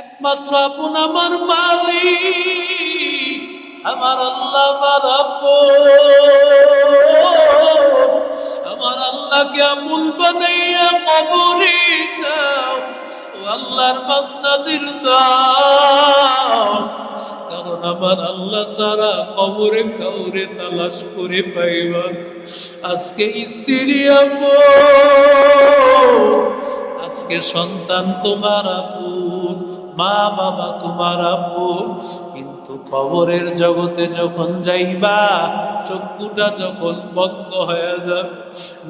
একমাত্র আপন আমার মালিক, আমার আল্লাহ আমার আপন। আল্লাহকে আমুল বানাইয়া কবরে দাও আল্লাহর বান্দাদের দাও। কারণ আমার আল্লাহ সারা কবরে কাউরে তালাশ করে পাইবা আজকে স্ত্রী আপন আজকে সন্তান তোমার আপন। মা বাবা তোমার আপন কিন্তু কবরের জগতে যখন যাইবা, চক্ষুটা যখন বন্ধ হয়ে যাবে।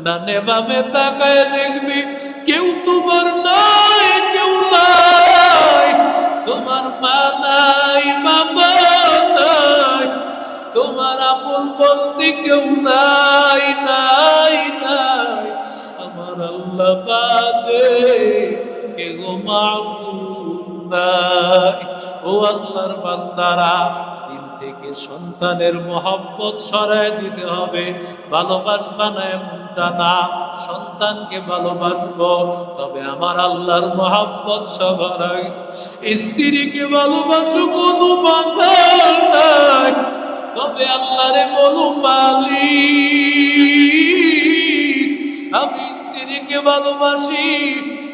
ডানে বামে তাকায় দেখবি, কেউ তোমার নাই, কেউ নাই। তোমার মা নাই, বাবা নাই। তোমার আপন বলতে কেউ নাই নাই নাই। আমার আল্লাহ বাদে কে গো নাই ও আল্লাহর বান্দারা, দিন থেকে সন্তানের মহব্বত সরায় দিতে হবে। ভালোবাসবা না সন্তানকে ভালোবাসবো, তবে আমার আল্লাহর মহব্বত সবার স্ত্রীকে ভালোবাসো কোনো বাধা নাই, তবে আল্লাহরে বলো মালিক, আমি স্ত্রীকে ভালোবাসি,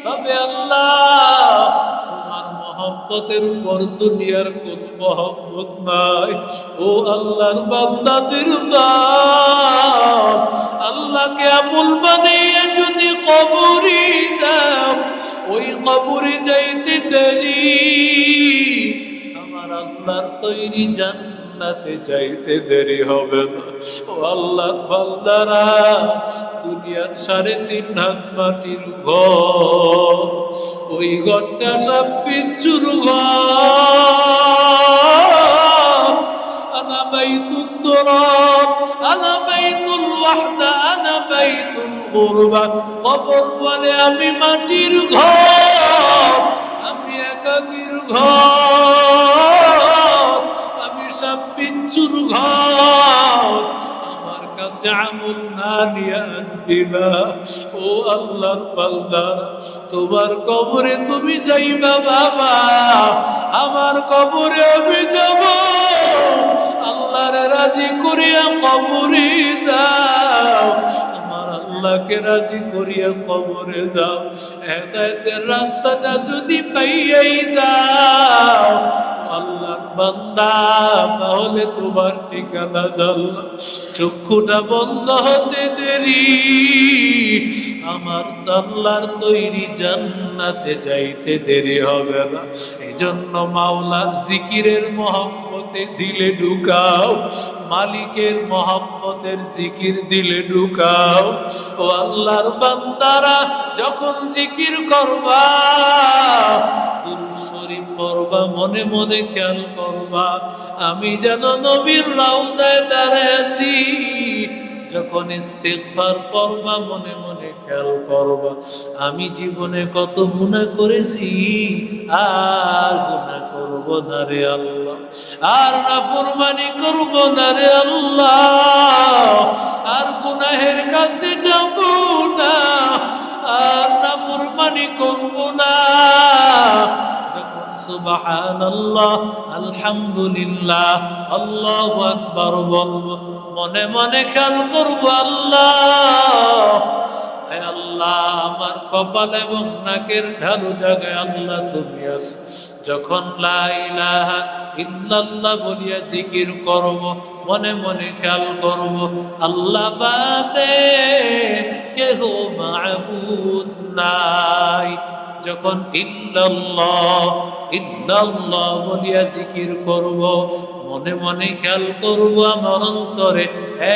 তবে আল্লাহ মহব্বতের উপর দুনিয়ার কোন মহব্বত নাই। ও আল্লাহর বান্দাদের দাও আল্লাহকে আমল বানিয়ে যদি কবরি দাম ওই কবরে যাইতে দেরি। আমার আল্লাহর তৈরি জান্নাতে যাইতে দেরি হবে না। ও আল্লাহ, বান্দারা, দুনিয়ার সাড়ে তিন হাত মাটির ঘর, ওই ঘরটা সব বিচ্ছুর ঘর। আনা বাইতুত তোরাব, আনা বাইতুল ওয়াহদা বলে আমি মাটির ঘর, আমি একাকির ঘর। ঘর আমার কাছে আমল না নিয়ে আসবি না। ও আল্লাহর বান্দা, তোমার কবরে তুমি যাইবা বাবা। আমার কবরে আমি যাব। আল্লাহরে রাজি করিয়া কবরে যাও। আল্লাহকে রাজি করিয়া কবরে যাও। হেদায়তের রাস্তাটা যদি পাইয়াই যাও আল্লাহর বান্দা, তাহলে তোমার ঠিকানা চক্ষুটা বন্ধ হতে দেরি, আমার আল্লাহর তৈরি জান্নাতে যাইতে দেরি হবে না। এই জন্য মাওলার জিকিরের মহব্বতে দিলে ঢুকাও, মালিকের মহব্বতের জিকির দিলে ঢুকাও। ও আল্লাহর বান্দারা, যখন জিকির করবা শরীফ পড়বা, মনে মনে খেয়াল করবা, আমি যেন নবীর রাউজায় দাঁড়ায় আছি। যখন ইস্তেগফার করবা মনে মনে খেয়াল করবা, আমি জীবনে কত গুনাহ করেছি, আর গুনাহ করব না রে আল্লাহ, আর না কুরবানি করব না রে আল্লাহ, আর গুনাহের কাছে যাব না, আর না কুরবানি করব না। সুবহানাল্লাহ, আলহামদুলিল্লাহ বলব মনে মনে খেয়াল করব, আল্লাহ। আল্লাহ, আমার কপাল এবং নাকের ঢালু আল্লাহ তুমি যখন ইল্লাল্লাহ বলিয়া জিকির করব, মনে মনে খেয়াল করব, আল্লাহ বাদে কেহ মাবুদ নাই। যখন ইল্লাল্লাহ ইল্লাল্লাহ বলিয়া জিকির করব, মনে মনে খেয়াল করব আমার অন্তরে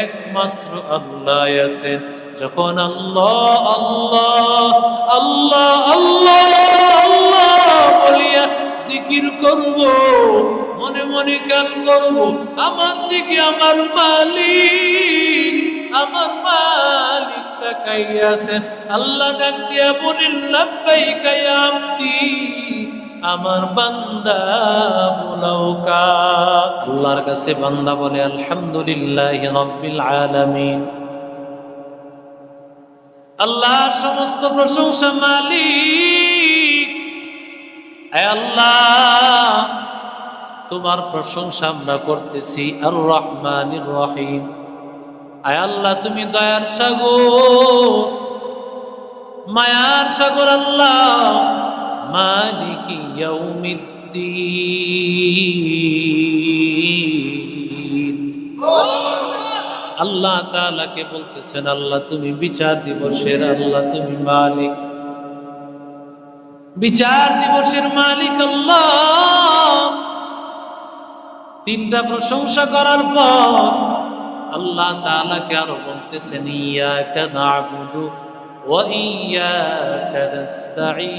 একমাত্র আল্লাহ আছেন। যখন আল্লাহ আল্লাহ আল্লাহ আল্লাহ আল্লাহ বলিয়া জিকির করব, মনে মনে খেয়াল করব, আমার থেকে আমার মালিক আমার মালিক তাকাইয়াছেন আল্লাহ ডাক দিয়া বলেন আব্দি। আমার বান্দা বোলাওকা আল্লাহর কাছে বান্দা বলে, আলহামদুলিল্লাহ রব্বিল আলামিন। আল্লাহর সমস্ত প্রশংসা মালিক। আল্লাহ, তোমার প্রশংসা আমরা করতেছি। আর রহমান রহিম। আয় আল্লাহ, তুমি দয়ার সাগর। মায়ার সাগর আল্লাহ। মালিকি ইয়াউমিদ্দিন। আল্লাহ তাআলাকে বলতেছেন, আল্লাহ তুমি বিচার দিবসের, আল্লাহ তুমি মালিক। বিচার দিবসের মালিক আল্লাহ। তিনটা প্রশংসা করার পর আল্লাহ তাআলাকে আরও বলতেছেন, ইয়াকা না'বুদু নাস্তাঈন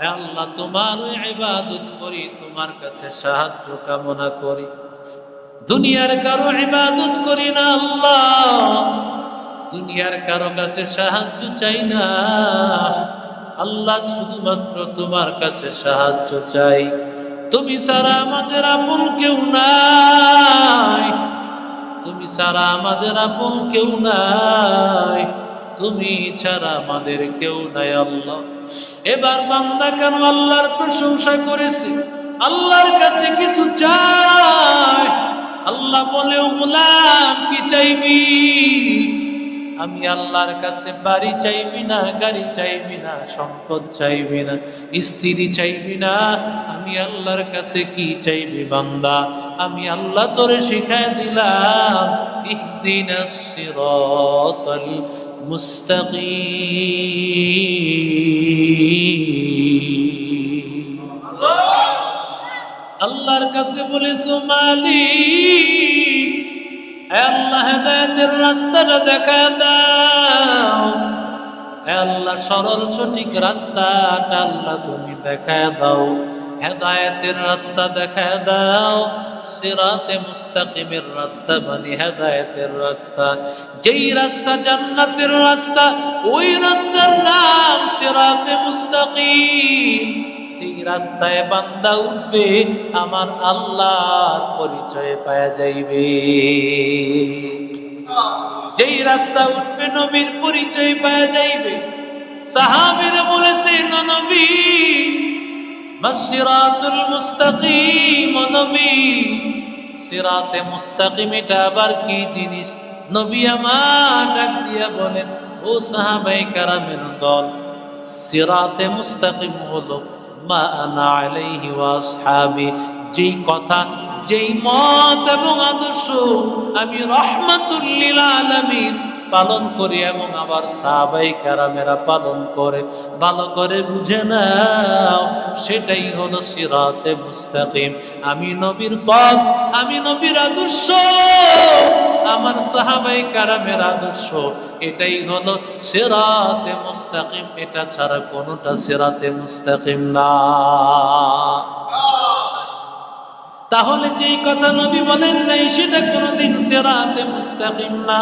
হে আল্লাহ, তোমার ইবাদত করি, তোমার কাছে সাহায্য কামনা করি। দুনিয়ার কারও ইবাদত করি না আল্লাহ। দুনিয়ার কারও কাছে সাহায্য চাই না। আল্লাহ শুধুমাত্র তোমার কাছে সাহায্য চাই। তুমি ছাড়া আমাদের আপন কেউ নাই। তুমি ছাড়া আমাদের আপন কেউ নাই। তুমি ছাড়া আমাদের কেউ নাই, আল্লাহ। এবার বান্দা কেন আল্লাহর প্রশংসা করেছে? আল্লাহর কাছে কিছু চায়? আল্লাহ বলে গোলাম কি চাইবি? আমি আল্লাহর কাছে বাড়ি চাইবি না, গাড়ি চাইবি না, সম্পদ চাইবি না, স্ত্রী চাইবি না, আমি আল্লাহর কাছে কি চাইবি বান্দা? আমি আল্লাহ তোরে শিখায় দিলাম ইহদিনাস সিরাতাল মুস্তাকিম। আল্লাহর কাছে বলেছ মালিক আল্লাহ, হেদায়েতের রাস্তাটা দেখা দাও। আল্লাহ, সরল সঠিক রাস্তাটা আল্লাহ তুমি দেখা দাও। হেদায়েতের রাস্তা দেখা দাও। সিরাতে মুস্তাকিমের রাস্তা মানে হেদায়েতের রাস্তা। যেই রাস্তা জান্নাতের রাস্তা, ওই রাস্তার নাম সিরাতে মুস্তাকিম। যেই রাস্তায় বান্দা উঠবে, আমার আল্লাহর পরিচয় পাওয়া যাইবে। যেই রাস্তা উঠবে, নবীর পরিচয় পাওয়া যাইবে। সাহাবীরা বলেছে, নবী মাসিরাতুল মুস্তাকিম, নবী, সিরাতে মুস্তাকিম, এটা আবার কি জিনিস? নবী আমার ডাক দিয়া বলেন, ও সাহাবাই কারামের দল, সিরাতে মুস্তাকিম হলো মা আনা আলাইহি যেই কথা, যেই মত এবং আদর্শ আমি রহমাতুল লিল আলামিন পালন করি এবং আমার সাহাবাই কারামেরা পালন করে, ভালো করে বুঝে নাও, সেটাই হলো সিরাতে মুস্তাকিম। আমি নবীর পথ, আমি নবীর আদর্শ। আমার সাহাবাই কারামের আদর্শ। এটাই হলো সিরাতে মুস্তাকিম। এটা ছাড়া কোনোটা সিরাতে মুস্তাকিম না। তাহলে যেই কথা নবী বলেন নাই, সেটা কোনোদিন সিরাতে মুস্তাকিম না।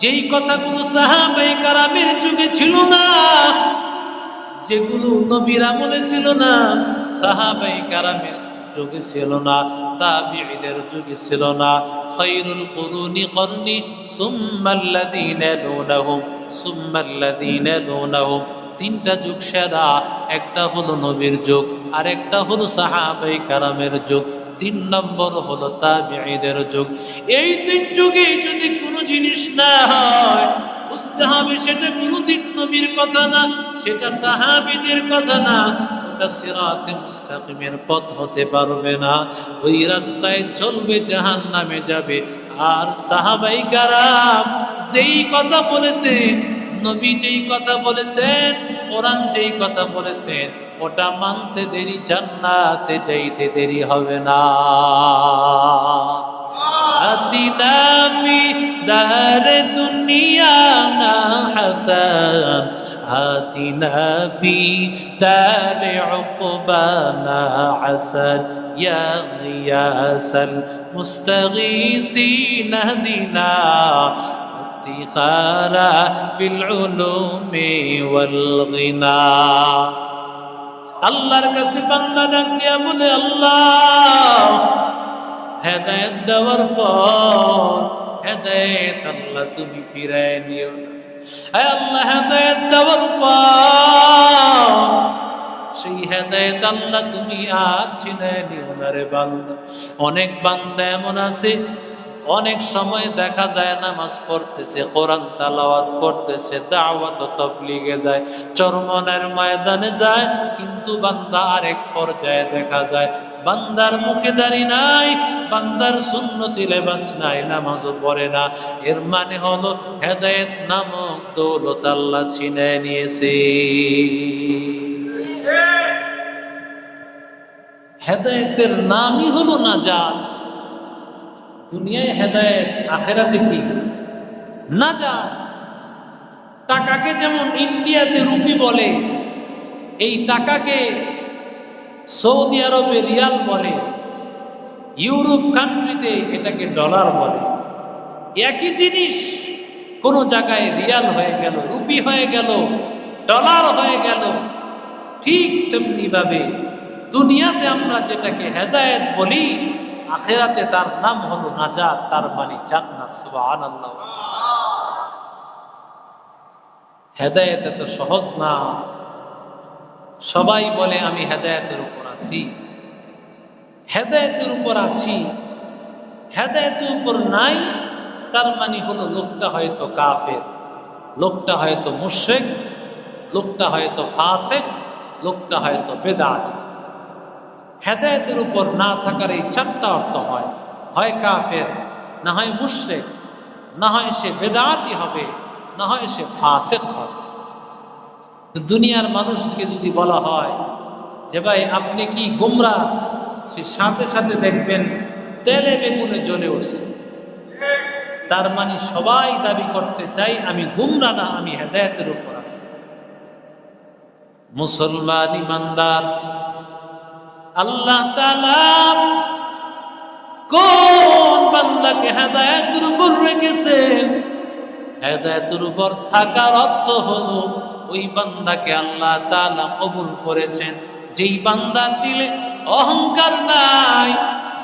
যেই কথাগুলো সাহাবাই কারামের যুগে ছিল না, যেগুলো নবীর আমলে ছিল না, সাহাবাই কারামের যুগে ছিল না, তাবিঈদের যুগে ছিল না। খায়রুল কুরুনি করনি, সুম্মাল্লাযীনা দুনাহুম সুম্মাল্লাযীনা দুনাহুম। তিনটা যুগ সেরা, একটা হলো নবীর যুগ আর একটা হলো সাহাবাই কারামের যুগ, তিন নম্বর হলো তাবিঈদের যুগ। এই তিন যুগে যদি কোনো জিনিস না হয়, বুঝতে হবে সেটা কোনোদিন নবীর কথা না, সেটা সাহাবিদের কথা না। ওটা সিরাতে মুস্তাকিমের পথ হতে পারবে না। ওই রাস্তায় চলবে জাহান নামে যাবে। আর সাহাবাই কারাম যেই কথা বলেছেন, নবী যেই কথা বলেছেন, কোরআন যেই কথা বলেছেন, ওটা মানতে দেরি, জান্নাতে যাইতে দেরি হবে না। ফি দার দুনিয়া না হাসান آتنا في دار عقبانا عسل يا غياس المستغيثين اهدنا افتخارا بالعلوم والغنى আল্লাহর কাছে বান্দা ডাক দিয়া বলে আল্লাহ হেদায়েত দেওয়ার পর হেদায়েত আল্লাহ তুমি ফিরায় নিও না আয় সেই হেদায়েত আল্লাহ, তুমি আর অনেক বান্দা এমন আছে, অনেক সময় দেখা যায় নামাজ পড়তেছে, কোরআন তালাওয়াত করতেছে, দাওয়াত তবলিগে যায়, চরমনের ময়দানে যায়, কিন্তু বান্দা আরেক পর্যায়ে দেখা যায় বান্দার মুখে দাড়ি নাই, বান্দার সুন্নতি লেবাস নাই, নামাজও পড়ে না। এর মানে হলো হেদায়েত নামক দৌলত আল্লাহ ছিনে নিয়েছে। হেদায়েতের নামই হলো নাজাত। দুনিয়ায় হেদায়েত, আখেরাতে কি? নাজাত। টাকাকে যেমন ইন্ডিয়াতে রুপি বলে, এই টাকাকে সৌদি আরবে রিয়াল বলে, ইউরোপ কান্ট্রিতে এটাকে ডলার বলে। একই জিনিস, কোন জায়গায় রিয়াল হয়ে গেল, রুপি হয়ে গেল, ডলার হয়ে গেল। ঠিক তেমনি ভাবে দুনিয়াতে আমরা যেটাকে হেদায়েত বলি, আখেরাতে তার নাম হলো নাজাত, তার মানে জান্নাত, সুবহানাল্লাহ। হেদায়েত এত সহজ না। সবাই বলে, আমি হেদায়েতের উপর আছি। হেদায়েতের উপর আছি, হেদায়েতের উপর নাই, তার মানে হলো লোকটা হয়তো কাফের, লোকটা হয়তো মুশ্রেক, লোকটা হয়তো ফাসেক, লোকটা হয়তো বেদাত। হেদায়তের উপর না থাকার এই চারটা অর্থ হয় হয় কাফের, না হয় মুশ্রেক, না হয় সে বেদাতি হবে, না হয় সে ফাসেক হবে। দুনিয়ার মানুষকে যদি বলা হয় যে ভাই, আপনি কি গুমরা? সে সাথে সাথে দেখবেন তেলে বেগুনে জ্বলে উঠছে। তার মানে সবাই দাবি করতে চাই আমি গুমরা না, আমি হেদায়তের উপর আছি। মুসলমান ইমানদার, আল্লাহ কোন বান্দাকে হেদায়েতের উপর রেখেছেন? হেদায়েতের উপর থাকার অর্থ হলো ওই বান্দাকে আল্লাহ তাআলা কবুল করেছেন। যেই বান্দা দিলে অহংকার নাই,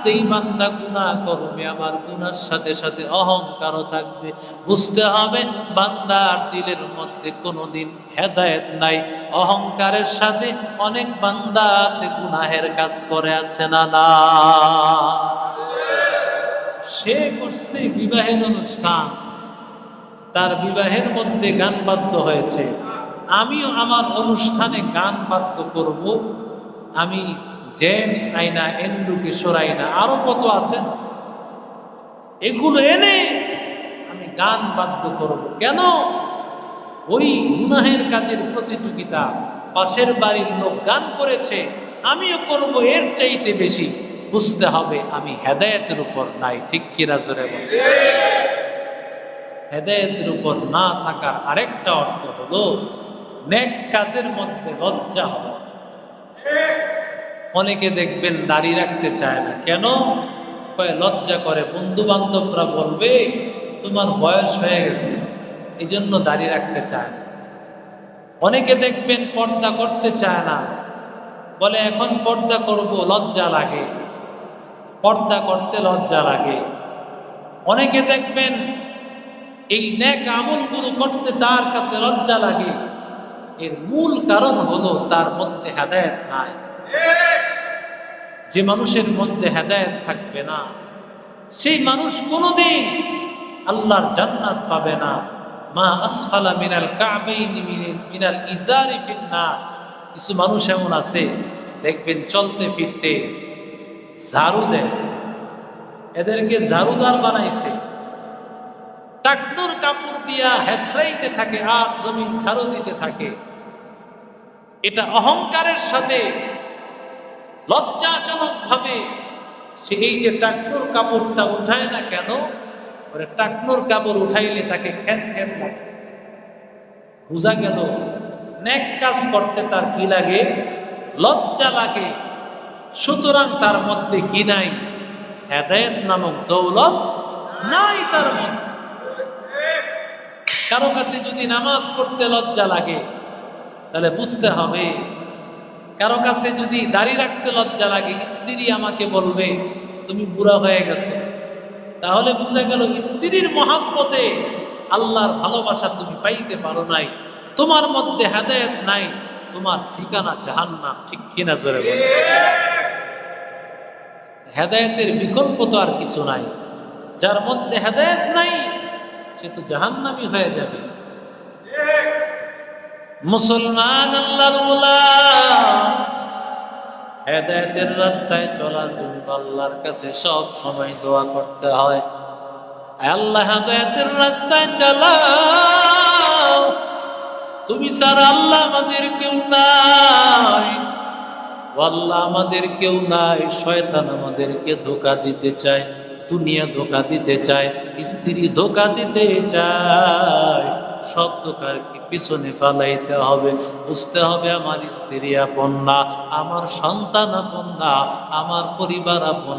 সেই বান্দা গুনাহ করবে আমার গুনার সাথে সাথে অহংকারও থাকবে। বুঝতে হবে, বান্দার দিলের মধ্যে কোনোদিন হেদায়েত নাই। অহংকারের সাথে অনেক বান্দা আছে, গুনাহের কাজ করে, আছে না না? সে করছে বিবাহের অনুষ্ঠান। তার বিবাহের মধ্যে গান বাধ্য হয়েছে। আমিও আমার অনুষ্ঠানে গান বাদ্য করব। আমি জেমস, আইনা এন্ডুকে সরাইনা আরও কত আছেন? এগুলো এনে আমি গান বাদ্য করব। কেন? ওই গুনাহের কাজের প্রতিযোগিতা, পাশের বাড়ির লোক গান করেছে, আমিও করব এর চাইতে বেশি। বুঝতে হবে, আমি হেদায়েতের উপর নাই, ঠিক কিনা জোরে হেদায়েতের উপর না থাকার আরেকটা অর্থ হলো নেক কাজের মধ্যে লজ্জা হওয়া অনেকে দেখবেন দাড়ি রাখতে চায় না। কেন? লজ্জা করে। বন্ধু বান্ধবরা বলবে, তোমার বয়স হয়ে গেছে এই জন্য দাড়ি রাখতে চায় না। অনেকে দেখবেন পর্দা করতে চায় না। বলে, এখন পর্দা করব, লজ্জা লাগে। পর্দা করতে লজ্জা লাগে। অনেকে দেখবেন, এই ন্যাক আমলগুলো করতে তার কাছে লজ্জা লাগে। এর মূল কারণ হলো তার মধ্যে হেদায়ত নাই। যে মানুষের মধ্যে হেদায়ত থাকবে না, সেই মানুষ কোনোদিন আল্লাহর জান্নাত পাবে না। মা আসফালা মিনাল মিনাল ইজারি ফিন্নার। কিছু মানুষ এমন আছে, দেখবেন চলতে ফিরতে ঝাড়ু দেয়। এদেরকে ঝাড়ুদার বানাইছে। টাকনুর কাপড় দিয়া হেসরাইতে থাকে, আর জমিন ঝাড়ু দিতে থাকে। এটা অহংকারের সাথে লজ্জাজনক ভাবে সে এই যে টাকনুর কাপড়টা উঠায় না কেন টাকনুর কাপড় উঠাইলে তাকে খ্যাত খ্যাত লাগে। বোঝা গেল, নেক কাজ করতে তার কি লাগে? লজ্জা লাগে। সুতরাং তার মধ্যে কি নাই? হেদায়ত নামক দৌলত নাই তার মধ্যে। কারও কাছে যদি নামাজ পড়তে লজ্জা লাগে তাহলে বুঝতে হবে, কারও কাছে যদি দাড়ি রাখতে লজ্জা লাগে, স্ত্রী আমাকে বলবে, তুমি বুড়া হয়ে গেছো। তাহলে বুঝা গেল স্ত্রীর মহাব্বতে আল্লাহর ভালোবাসা তুমি পাইতে পারো নাই। তোমার মধ্যে হেদায়েত নাই, তোমার ঠিকানা জাহান্নাম, ঠিক কিনা জোরে হেদায়েতের বিকল্প তো আর কিছু নাই। যার মধ্যে হেদায়েত নাই, সে তো জাহান্নামি হয়ে যাবে। মুসলমান আল্লাহর হেদায়েতের রাস্তায় চলার জন্য আল্লাহর কাছে সব সময় দোয়া করতে হয়। আল্লাহ হেদায়েতের রাস্তায় চালাও। তুমি স্যার আল্লাহ আমাদের কেউ নাই। আল্লাহ আমাদের কেউ নাই। শয়তান আমাদেরকে ধোকা দিতে চায়, দুনিয়া ধোকা দিতে চায়, স্ত্রী ধোকা দিতে চায়। সব ধোকারকে পিছনে ফালাইতে হবে। বুঝতে হবে আমার স্ত্রী আপন না আমার সন্তান আপন না আমার পরিবার আপন